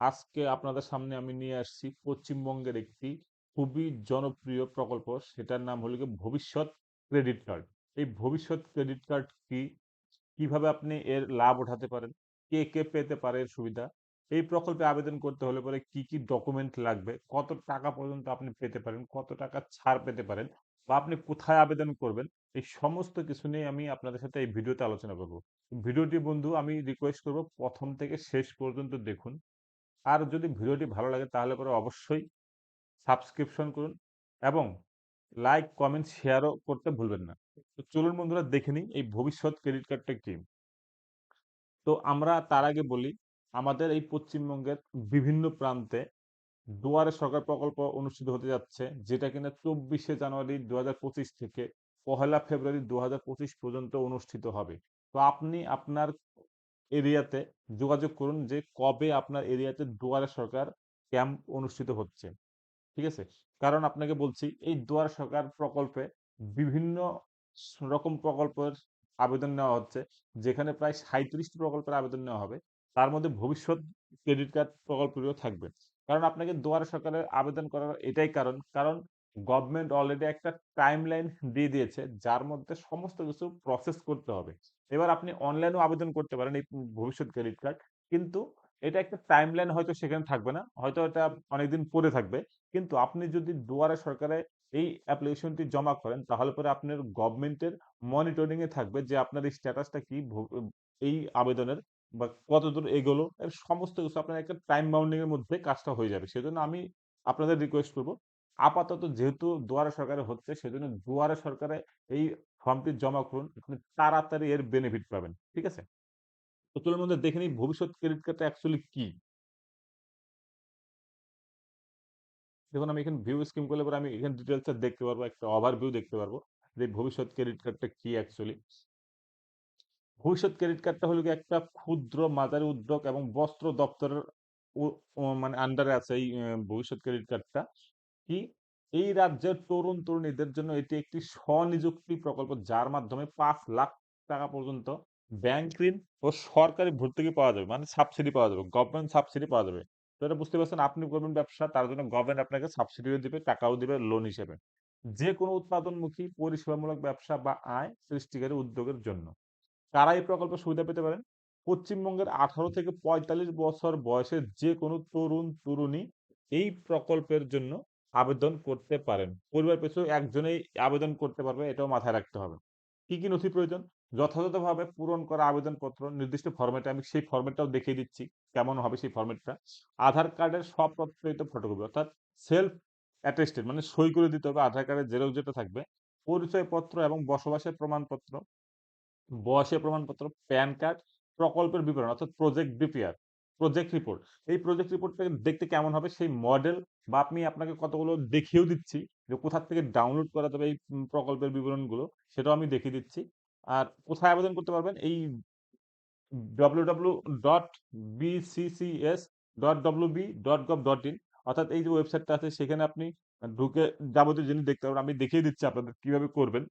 আজকে আপনাদের সামনে আমি নিয়ে আসছি পশ্চিমবঙ্গের একটি খুবই জনপ্রিয় প্রকল্প। সেটার নাম হলো ভবিষ্যৎ ক্রেডিট কার্ড। এই ভবিষ্যৎ ক্রেডিট কার্ড কি? কীভাবে আপনি এর লাভ উঠাতে পারেন? কে কে পেতে পারে এর সুবিধা? এই প্রকল্পে আবেদন করতে হলে পরে কি কি ডকুমেন্ট লাগবে? কত টাকা পর্যন্ত আপনি পেতে পারেন? কত টাকা ছাড় পেতে পারেন? বা আপনি কোথায় আবেদন করবেন? এই সমস্ত কিছু নিয়ে আমি আপনাদের সাথে এই ভিডিওতে আলোচনা করব। ভিডিওটি বন্ধু, আমি রিকোয়েস্ট করব প্রথম থেকে শেষ পর্যন্ত দেখুন। আর যদি ভিডিওটি ভালো লাগে তাহলে পরে অবশ্যই সাবস্ক্রিপশন করুন এবং লাইক কমেন্ট শেয়ারও করতে ভুলবেন না। তো চলুন বন্ধুরা দেখে নিই এই ভবিষ্যৎ ক্রেডিট কার্ডটা কি। তো আমরা তার আগে বলি, আমাদের এই পশ্চিমবঙ্গের বিভিন্ন প্রান্তে দুয়ারে সরকার প্রকল্প অনুষ্ঠিত হতে যাচ্ছে, যেটা কিনা চব্বিশে জানুয়ারি দু হাজার পঁচিশ থেকে পহেলা ফেব্রুয়ারি দু হাজার পঁচিশ পর্যন্ত অনুষ্ঠিত হবে। তো আপনি আপনার এরিয়াতে যোগাযোগ করুন যে কবে আপনার এরিয়াতে দুয়ারে সরকার ক্যাম্প অনুষ্ঠিত হচ্ছে। ঠিক আছে? কারণ আপনাকে বলছি, এই দুয়ারে সরকার প্রকল্পে বিভিন্ন রকম প্রকল্পের আবেদন নেওয়া হচ্ছে। যেখানে প্রায় সাঁত্রিশটি প্রকল্পের আবেদন নেওয়া হবে। তার মধ্যে ভবিষ্যৎ ক্রেডিট কার্ড প্রকল্পটিও থাকবে। কারণ আপনাকে দুয়ারে সরকারের আবেদন করার এটাই কারণ। কারণ গভর্নমেন্ট অলরেডি একটা টাইম লাইন দিয়ে দিয়েছে, যার মধ্যে সমস্ত কিছু প্রসেস করতে হবে। এবার আপনি অনলাইনেও আবেদন করতে পারেন এই ভবিষ্যৎ ক্রেডিট কার্ড কিন্তু এটা একটা টাইম লাইন হয়তো সেখানে থাকবে না, হয়তো এটা অনেকদিন পরে থাকবে। কিন্তু আপনি যদি দুয়ারে সরকারে এই অ্যাপ্লিকেশনটি জমা করেন, তাহলে পরে আপনার গভর্নমেন্টের মনিটরিং এ থাকবে যে আপনার এই স্ট্যাটাসটা কি এই আবেদনের বা কতদূর এগোলো, এর সমস্ত কিছু আপনার একটা টাইম বাউন্ডিং এর মধ্যে কাজটা হয়ে যাবে। সেজন্য আমি আপনাদের রিকোয়েস্ট করব আপাতত যেহেতু দুয়ারে সরকারে হচ্ছে, সেজন্য দুয়ারে সরকারে এই ফর্মটি জমা করুন। আপনি তাড়াতাড়ি এর বেনিফিট পাবেন, ঠিক আছে? তো চলুন মধ্যে দেখে নিই ভবিষ্যৎ ক্রেডিট কার্ডটা অ্যাকচুয়ালি কি? দেখুন, আমি এখানে ভিউ স্কিম করলে পরে আমি এখানে ডিটেলসটা দেখতে পারব, একটা ওভারভিউ দেখতে পারব যে ভবিষ্যৎ ক্রেডিট কার্ডটা কি অ্যাকচুয়ালি ভবিষ্যৎ ক্রেডিট কার্ডটা হলো কি একটা ক্ষুদ্র মাঝারি উদ্যোগ এবং বস্ত্র দপ্তরের মানে আন্ডারে আছে এই ভবিষ্যৎ ক্রেডিট কার্ডটা কি? এই রাজ্যের তরুণ তরুণীদের জন্য এটি একটি স্বনিযুক্তি প্রকল্প, যার মাধ্যমে পাঁচ লাখ টাকা পর্যন্ত ব্যাংক ঋণ ও সরকারি ভর্তুকি পাওয়া যাবে। মানে সাবসিডি পাওয়া যাবে গভর্নমেন্ট সাবসিডি পাওয়া যাবে। তো এটা বুঝতে পারছেন, আপনি করবেন ব্যবসা, তার জন্য গভর্নমেন্ট আপনাকে সাবসিডিও দিবে, টাকাও দিবে লোন হিসেবে। যে কোনো উৎপাদনমুখী, পরিষেবামূলক ব্যবসা বা আয় সৃষ্টিকারী উদ্যোগের জন্য। কারা এই প্রকল্প সুবিধা পেতে পারেন? পশ্চিমবঙ্গের আঠারো থেকে পঁয়তাল্লিশ বছর বয়সের যে কোনো তরুণ, তরুণী এই প্রকল্পের জন্য আবেদন করতে পারেন। পরিবার পেছু একজনেই আবেদন করতে পারবে, এটাও মাথায় রাখতে হবে। কি কি নথি প্রয়োজন? যথাযথভাবে পূরণ করা আবেদনপত্র, নির্দিষ্ট ফরম্যাটে আমি সেই ফরম্যাটটাও দেখিয়ে দিচ্ছি, কেমন হবে সেই ফরম্যাটটা আধার কার্ডের স্বপ্রত্যয়িত ফটোকপি অর্থাৎ সেলফ অ্যাটেস্টেড মানে সই করে দিতে হবে, আধার কার্ডের জেরক্স যেটা থাকবে, পরিচয়পত্র এবং বসবাসের প্রমাণপত্র, বয়সের প্রমাণপত্র, প্যান কার্ড, প্রকল্পের বিবরণ, অর্থাৎ প্রজেক্ট ডিপিআর প্রজেক্ট রিপোর্ট এই প্রজেক্ট রিপোর্টটা দেখতে কেমন হবে? সেই মডেল বা আপনি আপনাকে কতগুলো দেখিয়েও দিচ্ছি যে কোথা থেকে ডাউনলোড করা যাবে এই প্রকল্পের বিবরণগুলো, সেটাও আমি দেখিয়ে দিচ্ছি। আর কোথায় আবেদন করতে পারবেন? এই W W dot dot W B dot dot in অর্থাৎ এই যে ওয়েবসাইটটা আছে, সেখানে আপনি ঢুকে যাবতীয় জিনিস দেখতে পারবেন। আমি দেখিয়ে দিচ্ছি আপনাদের কীভাবে করবেন।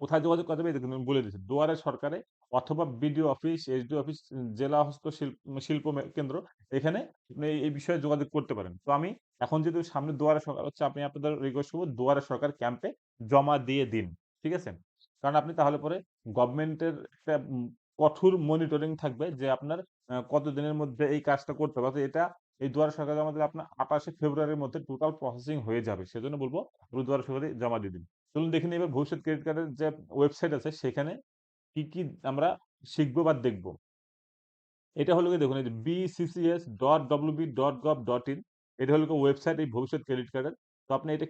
কোথায় যোগাযোগ করতে হবে দেখুন বলে দিচ্ছি। দুয়ারে সরকারে অথবা বিডিও অফিস এসডি অফিস জেলা হস্তশিল্প শিল্প কেন্দ্র, এখানে আপনি এই বিষয়ে যোগাযোগ করতে পারেন। তো আমি এখন যেহেতু সামনে দুয়ারে সরকার হচ্ছে আপনি আপনাদের রিকোয়েস্ট করব দুয়ারে সরকার ক্যাম্পে জমা দিয়ে দিন, ঠিক আছে? কারণ আপনি তাহলে পরে গভর্নমেন্টের একটা কঠোর মনিটরিং থাকবে যে আপনার কত দিনের মধ্যে এই কাজটা করতে হবে। এটা এই দুয়ারে সরকার জমা দিলে আপনার আঠাশে ফেব্রুয়ারির মধ্যে টোটাল প্রসেসিং হয়ে যাবে। সেজন্য বলব দুয়ারে সরকারে জমা দিয়ে দিন। চলুন দেখে নিই এবার ভবিষ্যৎ ক্রেডিট কার্ডের যে ওয়েবসাইট আছে, সেখানে কি কি আমরা শিখব বা দেখব। এটা হলো দেখুন, এই যে BCCS dot WB dot gov dot in এটা হলো ওয়েবসাইট এই ভবিষ্যৎ ক্রেডিট কার্ডের তো আপনি এটা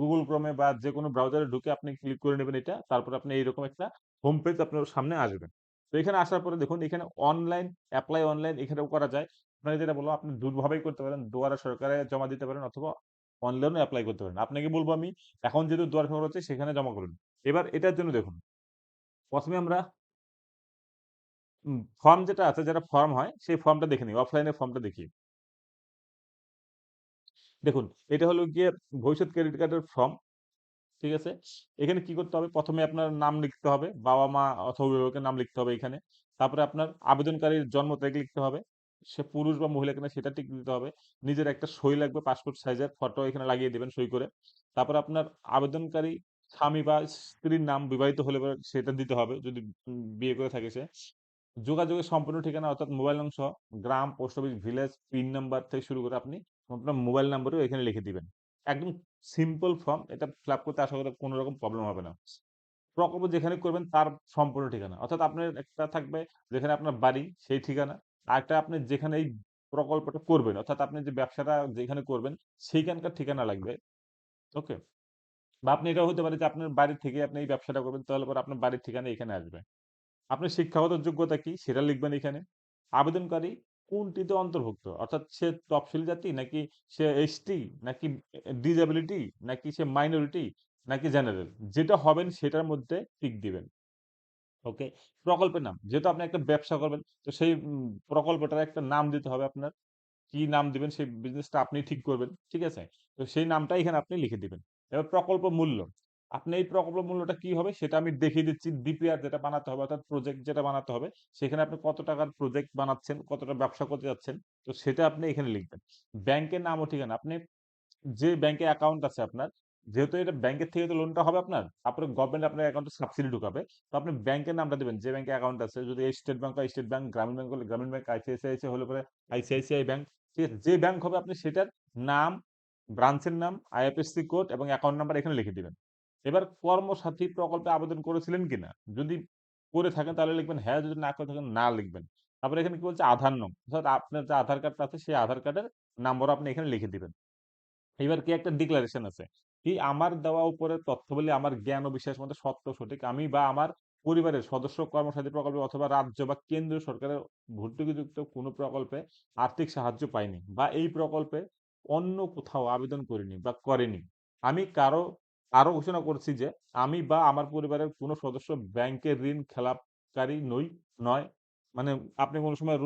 গুগল ক্রমে বা যে কোনো ব্রাউজারে ঢুকে আপনি ক্লিক করে নেবেন এটা, তারপর আপনি এইরকম একটা হোম পেজ আপনার সামনে আসবেন তো এখানে আসার পরে দেখুন, এখানে অনলাইন অ্যাপ্লাই অনলাইন এখানেও করা যায়। আপনাকে যেটা বলব আপনি দুভাবেই করতে পারেন, দুয়ারে সরকারে জমা দিতে পারেন অথবা অনলাইনে অ্যাপ্লাই করতে পারেন। আপনাকে বলব আমি, এখন যেহেতু দুয়ার খবর হচ্ছে, সেখানে জমা করুন। এবার এটার জন্য দেখুন প্রথমে আমরা ফর্ম যেটা আছে যেটা ফর্ম হয় সেই ফর্মটা দেখে নিই অফলাইনে ফর্মটা দেখি। দেখুন এটা হলো গিয়ে ভবিষ্যৎ ক্রেডিট কার্ডের ফর্ম ঠিক আছে? এখানে কি করতে হবে? প্রথমে আপনার নাম লিখতে হবে বাবা মা অথবা অভিভাবকের নাম লিখতে হবে এখানে। তারপরে আপনার আবেদনকারীর জন্ম তারিখ লিখতে হবে সে পুরুষ বা মহিলা কিনা সেটা ঠিক দিতে হবে। নিজের একটা সই লাগবে পাসপোর্ট সাইজের ফটো এখানে লাগিয়ে দেবেন সই করে। তারপরে আপনার আবেদনকারী স্বামী বা স্ত্রীর নাম বিবাহিত হলে সেটা দিতে হবে যদি বিয়ে করে থাকে সে। যোগাযোগের সম্পূর্ণ ঠিকানা অর্থাৎ মোবাইল নং সহ গ্রাম, post office, village, pin number থেকে শুরু করে আপনি আপনার মোবাইল নাম্বারও এখানে লিখে দিবেন। একদম সিম্পল ফর্ম এটা ফিল আপ করতে আশা করি কোন রকম প্রবলেম হবে না। প্রকল্প যেখানে করবেন তার সম্পূর্ণ ঠিকানা। অর্থাৎ আপনার একটা থাকবে যেখানে আপনার বাড়ি সেই ঠিকানা। আরেকটা আপনি যেখানে এই প্রকল্পটা করবেন অর্থাৎ আপনি যে ব্যবসাটা যেখানে করবেন সেইখানকার ঠিকানা লাগবে। ওকে? বা আপনি এটাও হতে পারে যে আপনার বাড়ি থেকে আপনি এই ব্যবসাটা করবেন, তাহলে পরে আপনার বাড়ির ঠিকানা এখানে আসবে। আপনার শিক্ষাগত যোগ্যতা কি সেটা লিখবেন এখানে। আবেদনকারী কোনটিতে অন্তর্ভুক্ত? অর্থাৎ সে তফসিলি জাতি নাকি সে এসটি নাকি এ ডিসেবিলিটি নাকি সে মাইনরিটি নাকি জেনারেল? যেটা হবেন সেটার মধ্যে টিক দিবেন। ওকে? প্রকল্পের নাম। যেহেতু আপনি একটা ব্যবসা করবেন, তো সেই প্রকল্পটার একটা নাম দিতে হবে আপনার। কি নাম দিবেন সেই বিজনেসটা আপনি ঠিক করবেন। ঠিক আছে? তো সেই নামটা এখানে আপনি লিখে দিবেন। এবার প্রকল্প মূল্য। আপনি এই প্রকল্প মূল্যটা কি হবে সেটা আমি দেখিয়ে দিচ্ছি। ডিপিআর যেটা বানাতে হবে অর্থাৎ প্রজেক্ট যেটা বানাতে হবে সেখানে আপনি কত টাকার প্রজেক্ট বানাচ্ছেন, কতটা ব্যবসা করতে যাচ্ছেন তো সেটা আপনি এখানে লিখবেন। ব্যাংকের নাম ও ঠিকানা। আপনি যে ব্যাংকে অ্যাকাউন্ট আছে আপনার, যেহেতু এটা ব্যাংকের থেকে তো লোনটা হবে আপনার, তারপরে গভর্নমেন্ট আপনার অ্যাকাউন্টে সাবসিডি ঢুকাবে। তো আপনি ব্যাংকের নামটা দিবেন যে ব্যাংকে অ্যাকাউন্ট আছে। যদি স্টেট ব্যাংক হয় স্টেট ব্যাংক, গ্রামীণ ব্যাংক হলে গ্রামীণ ব্যাংক, আইসিআইসিআই হলে পরে আইসিআইসিআই ব্যাংক। যে ব্যাংক হবে আপনি সেটার নাম, ব্রাঞ্চের নাম, আইএফএসসি কোড এবং অ্যাকাউন্ট নাম্বার এখানে লিখে দিবেন। এবার কর্মসাথী প্রকল্পে আবেদন করেছিলেন কিনা? যদি করে থাকেন তাহলে লিখবেন হ্যাঁ, যদি না করে থাকেন না লিখবেন। তারপরে এখানে কি বলছে আধার নং। অর্থাৎ আপনার যে আধার কার্ডটা আছে সেই আধার কার্ডের নাম্বারও আপনি এখানে লিখে দিবেন। এবার কি একটা ডিক্লারেশন আছে। কি আমার দেওয়া উপরের তথ্যাবলী আমার জ্ঞান ও বিশ্বাস মতে সত্য সঠিক। আমি বা আমার পরিবারের সদস্য কর্মসাথী প্রকল্পে অথবা রাজ্য বা কেন্দ্রীয় সরকারের ভর্তুকিযুক্ত কোনো প্রকল্পে আর্থিক সাহায্য পাইনি বা এই প্রকল্পে অন্য কোথাও আবেদন করিনি বা করেনি। আমি কারও, আরও ঘোষণা করছি যে, আমি বা আমার পরিবারের কোনো সদস্য ব্যাংকের ঋণ খেলাপকারী নই, নয়। মানে আপনি কোন সময়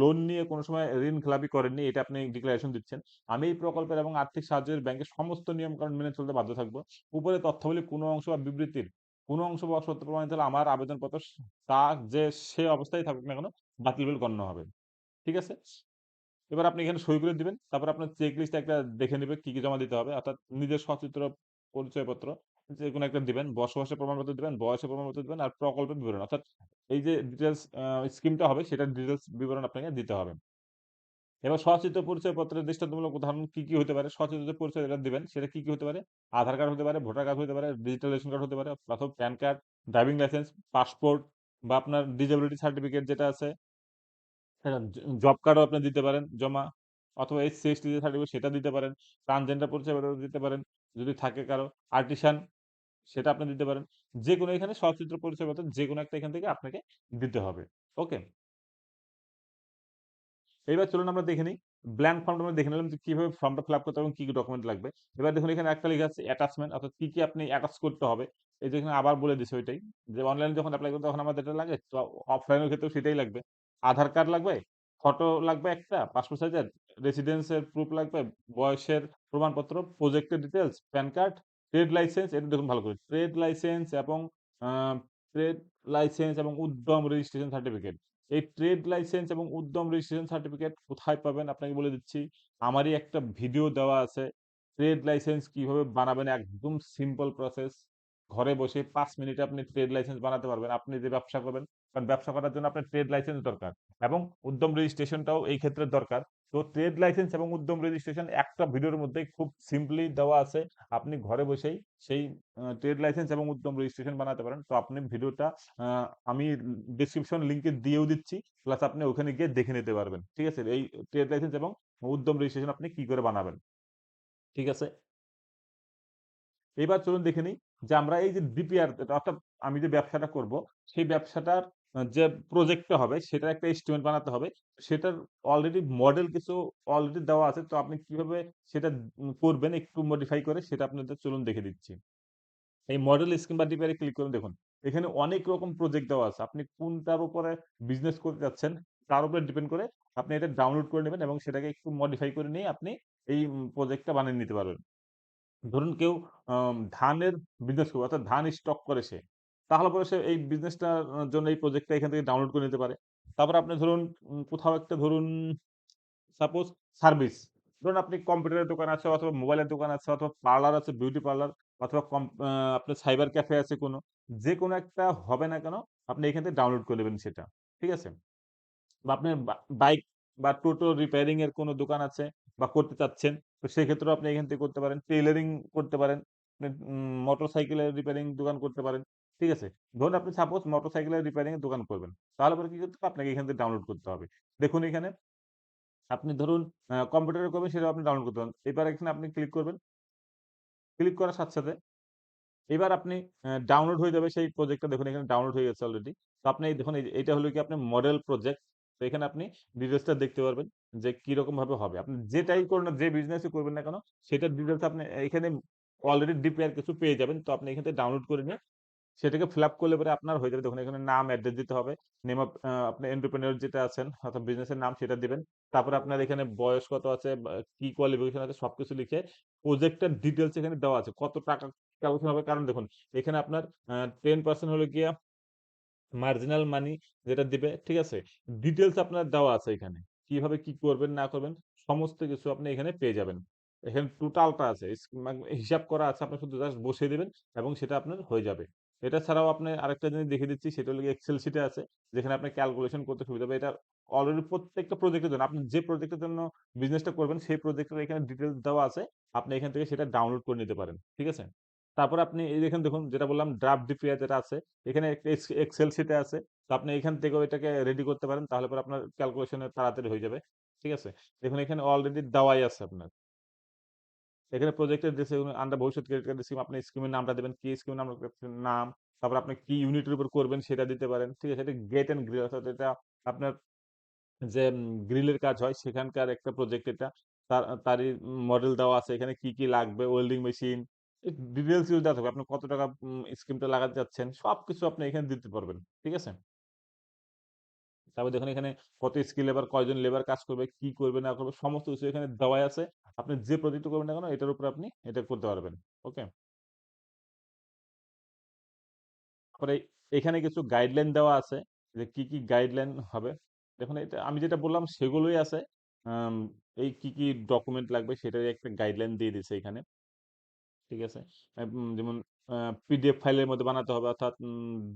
লোন নিয়ে কোন সময় ঋণ খেলাপি করেননি, এটা আপনি ডিক্লারেশন দিচ্ছেন। আমি এই প্রকল্পের এবং আর্থিক সাহায্যের ব্যাংকের সমস্ত নিয়ম নিয়মকানুন মেনে চলতে বাধ্য থাকব উপরে তথ্যাবলীর কোনো অংশ বা বিবৃতির, কোনো অংশ বা সত্য প্রমাণিত হলে আমার আবেদনপত্র, তা যে সে অবস্থায় থাকুক না কেন, বাতিল গণ্য হবে। ঠিক আছে? এবার আপনি এখানে সই করে দিবেন। তারপর আপনার চেক লিস্ট একটা দেখে নিবে কি, কি জমা দিতে হবে। অর্থাৎ নিজের সচিত্র পরিচয়পত্র যে কোনো একটা দিবেন, বসবাসের প্রমাণপত্র দিবেন, বয়সের প্রমাণপত্র দিবেন আর প্রকল্পের বিবরণ। অর্থাৎ এই যে ডিটেলস স্কিমটা হবে সেটার ডিটেলস বিবরণ আপনাকে দিতে হবে। এবার সচিত্র পরিচয়পত্রের দৃষ্টান্তমূলক উদাহরণ কি, কি হতে পারে? সচিত্র পরিচয় যেটা দিবেন সেটা কি, কি হতে পারে? আধার কার্ড হতে পারে, ভোটার কার্ড হতে পারে, ডিজিটাল রেশন কার্ড হতে পারে অথবা pan card, driving licence, passport বা আপনার ডিজেবিলিটি সার্টিফিকেট যেটা আছে জব কার্ডও আপনি দিতে পারেন জমা অথবা এসসি, এসটি যে সার্টিফিকেট সেটা দিতে পারেন। ট্রান্সজেন্ডার পরিচয়পত্র দিতে পারেন। যদি থাকে কারও আর্টিসান সেটা আপনি দিতে পারেন। যেকোনো এখানে সচিত্র পরিচয়পত্র যেকোনো একটা এখান থেকে আপনাকে দিতে হবে। ওকে? এবার চলুন আমরা দেখে নিই। ব্ল্যাংক ফর্মটা আমরা দেখে নিলাম যে কীভাবে ফর্মটা ফিল আপ করতে হবে কি, কি ডকুমেন্ট লাগবে। এবার দেখুন এখানে একটা লেখা আছে অ্যাটাচমেন্ট অর্থাৎ কি, কি আপনি অ্যাটাচ করতে হবে। এই যে এখানে আবার বলে দিছে ওইটাই। যে অনলাইনে যখন অ্যাপ্লাই করব তখন আমাদের এটা লাগে। তো অফলাইনের ক্ষেত্রেও সেটাই লাগবে। আধার কার্ড লাগবে, ফটো লাগবে একটা পাসপোর্ট সাইজের, রেসিডেন্সের প্রুফ লাগবে, বয়সের প্রমাণপত্র, প্রজেক্টের details, pan card, trade licence এটা দেখুন ভালো করে। ট্রেড লাইসেন্স এবং ট্রেড লাইসেন্স এবং উদ্যম রেজিস্ট্রেশন সার্টিফিকেট। এই ট্রেড লাইসেন্স এবং উদ্যম রেজিস্ট্রেশন সার্টিফিকেট কোথায় পাবেন আপনাকে বলে দিচ্ছি। আমারই একটা ভিডিও দেওয়া আছে। ট্রেড লাইসেন্স কীভাবে বানাবেন একদম সিম্পল প্রসেস। ঘরে বসে ৫ মিনিটে আপনি ট্রেড লাইসেন্স বানাতে পারবেন। আপনি যে ব্যবসা করবেন, কারণ ব্যবসা করার জন্য আপনার ট্রেড লাইসেন্স দরকার এবং উদ্যম রেজিস্ট্রেশনটাও এই ক্ষেত্রে দরকার। তো ট্রেড লাইসেন্স এবং উদ্যম রেজিস্ট্রেশন একটা ভিডিওর মধ্যে খুব সিম্পলি দেওয়া আছে। আপনি ঘরে বসেই সেই ট্রেড লাইসেন্স এবং উদ্যম রেজিস্ট্রেশন বানাতে পারেন। তো আপনি ভিডিওটা আমি ডেসক্রিপশন লিঙ্কে দিয়েও দিচ্ছি। প্লাস আপনি ওখানে গিয়ে দেখে নিতে পারবেন। ঠিক আছে? এই ট্রেড লাইসেন্স এবং উদ্যম রেজিস্ট্রেশন আপনি কি করে বানাবেন। ঠিক আছে? এবার চলুন দেখে নিই যে আমরা এই যে ডিপিআর অর্থাৎ আমি যে ব্যবসাটা করব, সেই ব্যবসাটার যে প্রজেক্টটা হবে সেটার একটা এস্টিমেট বানাতে হবে। সেটার অলরেডি মডেল কিছু অলরেডি দেওয়া আছে। তো আপনি কীভাবে সেটা করবেন একটু মডিফাই করে সেটা আপনাদের চলুন দেখে দিচ্ছি। এই মডেল স্কিম বা ডিপিআর এ ক্লিক করুন দেখুন। এখানে অনেক রকম প্রজেক্ট দেওয়া আছে। আপনি কোনটার উপরে বিজনেস করতে যাচ্ছেন তার উপরে ডিপেন্ড করে আপনি এটা ডাউনলোড করে নেবেন এবং সেটাকে একটু মডিফাই করে নিয়ে আপনি এই প্রজেক্টটা বানিয়ে নিতে পারবেন। ধরুন কেউ ধানের বিজনেস করবে অর্থাৎ ধান স্টক করে সে। তাহলে পরে সে এই বিজনেসটার জন্য এই প্রজেক্টটা এখান থেকে ডাউনলোড করে নিতে পারে। তারপর আপনি ধরুন কোথাও একটা ধরুন সাপোজ সার্ভিস। ধরুন আপনি কম্পিউটারের দোকান আছে অথবা মোবাইলের দোকান আছে অথবা পার্লার আছে, বিউটি পার্লার অথবা কম আপনার সাইবার ক্যাফে আছে কোনো। যে কোনো একটা হবে না কেন, আপনি এখান থেকে ডাউনলোড করে নেবেন সেটা। ঠিক আছে? বা আপনার বাইক বা টোটো রিপেয়ারিং এর কোনো দোকান আছে বা করতে চাচ্ছেন, তো সেক্ষেত্রেও আপনি এখান থেকে করতে পারেন। টেইলারিং করতে পারেন। আপনি উম মোটরসাইকেলের রিপেয়ারিং দোকান করতে পারেন। ঠিক আছে? ধরুন আপনি সাপোজ মোটরসাইকেলের রিপেয়ারিং এর দোকান করবেন। তাহলে পরে কি করতে হবে? আপনাকে এখান থেকে ডাউনলোড করতে হবে। দেখুন এখানে আপনি ধরুন কম্পিউটারে করবেন সেটাও আপনি ডাউনলোড করতে পারেন। এবার এখানে আপনি ক্লিক করবেন। ক্লিক করার সাথে, সাথে এবার আপনি ডাউনলোড হয়ে যাবে সেই প্রজেক্টটা দেখুন এখানে ডাউনলোড হয়ে গেছে অলরেডি। তো আপনি দেখুন এই এইটা হলো কি আপনি মডেল প্রজেক্ট। তো এখানে আপনি ডিটেলসটা দেখতে পারবেন যে কিরকমভাবে হবে। আপনি যেটাই করুন যে বিজনেসই করবেন না কেন, সেটার ডিটেইলস আপনি এখানে অলরেডি ডিপিআর কিছু পেয়ে যাবেন। তো আপনি এখান থেকে ডাউনলোড করে নিয়ে সেটাকে ফিল আপ করলে পরে আপনার হয়ে যাবে। দেখুন এখানে নাম, অ্যাড্রেস দিতে হবে। নেম অফ আ আপনি এন্টারপ্রেনিউর যেটা আছেন অর্থাৎ বিজনেসের নাম সেটা দিবেন। তারপরে আপনার এখানে বয়স কত আছে, কি কোয়ালিফিকেশন আছে সবকিছু লিখে প্রজেক্টের ডিটেলস এখানে দেওয়া আছে। কত টাকা ক্যালকুলেশন হবে কারণ দেখুন এখানে আপনার আ 10% হলো গিয়া মার্জিনাল মানি যেটা দিবে, ঠিক আছে? ডিটেলস আপনার দেওয়া আছে এখানে। কীভাবে কি করবেন না করবেন সমস্ত কিছু আপনি এখানে পেয়ে যাবেন। এখানে টোটালটা আছে। হিসাব করা আছে। আপনি শুধু জাস্ট বসিয়ে দেবেন এবং সেটা আপনার হয়ে যাবে। এটা ছাড়াও আপনি আরেকটা জিনিস দেখিয়ে দিচ্ছি সেটা হলো এক্সেল শিটে আছে। যেখানে আপনি ক্যালকুলেশন করতে সুবিধা হবে। এটা অলরেডি প্রত্যেকটা প্রজেক্টের জন্য আপনি যে প্রজেক্টের জন্য বিজনেসটা করবেন সেই প্রজেক্টের এখানে ডিটেলস দেওয়া আছে। আপনি এখান থেকে সেটা ডাউনলোড করে নিতে পারেন। ঠিক আছে? তারপর আপনি এই দেখেন দেখুন যেটা বললাম ড্রাফট ডিপিআর যেটা আছে, এখানে এক্সেল শিটে আছে। তো আপনি এখান থেকেও এটাকে রেডি করতে পারেন। তাহলে পরে আপনার ক্যালকুলেশন তাড়াতাড়ি হয়ে যাবে। ঠিক আছে? দেখুন এখানে অলরেডি দেওয়াই আছে আপনার। এখানে প্রজেক্টের দিছে আন্ডার ভবিষ্যৎ ক্রেডিট কার্ড স্কিম আপনি স্কিমের নামটা দেবেন কি স্কিমের নাম নাম, তারপর আপনি কি ইউনিটের উপর করবেন সেটা দিতে পারেন। ঠিক আছে? এটা গেট এন্ড গ্রিল অর্থাৎ এটা আপনার যে গ্রিলের কাজ হয় সেখানকার একটা প্রজেক্ট এটা। তার তারই মডেল দেওয়া আছে। এখানে কি, কি লাগবে ওয়েল্ডিং মেশিনগুলো দেওয়া থাকবে। আপনি কত টাকা স্কিমটা লাগাতে চাচ্ছেন সবকিছু আপনি এখানে দিতে পারবেন। ঠিক আছে? তারপর দেখুন এখানে কত স্কিল লেবার, কয়জন লেবার কাজ করবে, কি করবে না করবে সমস্ত কিছু এখানে দেওয়াই আছে। আপনি যে প্রজেক্টটা করবেন না কেন এটার উপরে আপনি এটা করতে পারবেন। ওকে? তারপরে এখানে কিছু গাইডলাইন দেওয়া আছে যে কি, কি গাইডলাইন হবে। দেখুন এটা আমি যেটা বললাম সেগুলোই আছে। এই কি, কি ডকুমেন্ট লাগবে সেটারই একটা গাইডলাইন দিয়ে দিছে এখানে। ঠিক আছে? যেমন পিডিএফ ফাইলের মধ্যে বানাতে হবে অর্থাৎ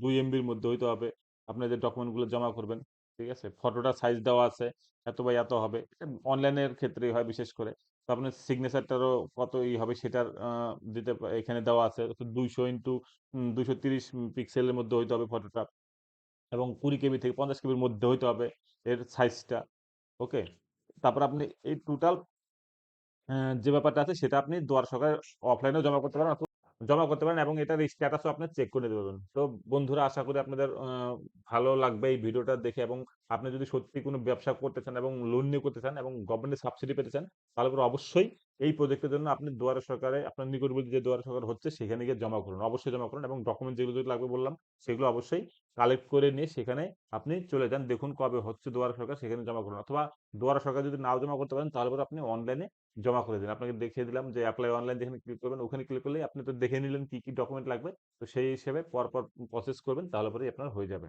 দুই এমবির মধ্যে হইতে হবে। আপনার যে ডকুমেন্টগুলো জমা করবেন। ঠিক আছে? ফটোটা সাইজ দেওয়া আছে। এত বাই এত হবে। অনলাইনের ক্ষেত্রে হয় বিশেষ করে। তো আপনার সিগনেচারটারও কত ই হবে সেটার দিতে এখানে দেওয়া আছে। ২০০ ইন্টু উম ২৩০ পিক্সেলের মধ্যে হইতে হবে ফটোটা। এবং ২০ কেবি থেকে ৫০ কেবির মধ্যে হইতে হবে এর সাইজটা। ওকে? তারপর আপনি এই টোটাল যে ব্যাপারটা আছে সেটা আপনি দুয়ার সরকার অফলাইনেও জমা করতে পারেন জমা করতে পারেন এবং এটার স্ট্যাটাসও আপনি চেক করে নিতে পারবেন। তো বন্ধুরা আশা করি আপনাদের ভালো লাগবে এই ভিডিওটা দেখে এবং আপনি যদি সত্যি কোনো ব্যবসা করতে চান এবং লোন নিয়ে করতে চান এবং গভর্নমেন্টের সাবসিডি পেতে চান, তাহলে পরে অবশ্যই এই প্রজেক্টের জন্য আপনি দুয়ারে সরকারে আপনার নিকটবর্তী যে দুয়ারে সরকার হচ্ছে সেখানে গিয়ে জমা করুন। অবশ্যই জমা করুন এবং ডকুমেন্ট যেগুলো, লাগবে বললাম সেগুলো অবশ্যই কালেক্ট করে নিয়ে সেখানে আপনি চলে যান। দেখুন কবে হচ্ছে দুয়ারে সরকার সেখানে জমা করুন। অথবা দুয়ারে সরকার যদি নাও জমা করতে পারেন তাহলে পরে আপনি অনলাইনে জমা করে দিন। আপনাকে দেখিয়ে দিলাম যে অ্যাপ্লাই অনলাইন যেখানে ক্লিক করবেন ওখানে ক্লিক করলে আপনি তো দেখে নিলেন কি, কি ডকুমেন্ট লাগবে। তো সেই হিসেবে পরপর প্রসেস করবেন তাহলে পরে আপনার হয়ে যাবে।